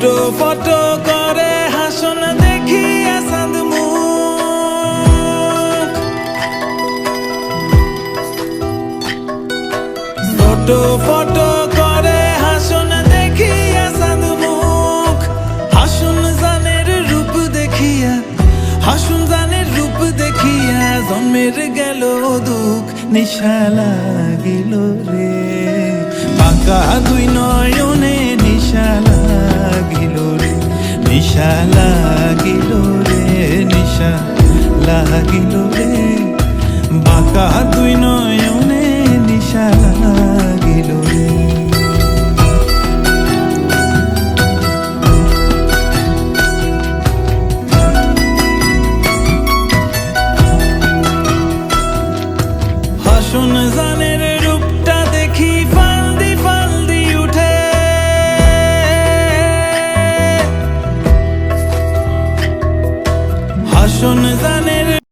Photo photo করে হাসন দেখি আসাদ মুখ। ফটো ফটো করে হাসন দেখি আসাদ মুখ। হাসুন জানের রূপ দেখিয়া, হাসুন জানের রূপ দেখিয়া জন্মের গেল দুঃখ, নিশা লাগিল রে। বাঁকা দুই নয়নে নিশা লাগিল রে নিশা লাগিল রে। বাঁকা দুই নয়নে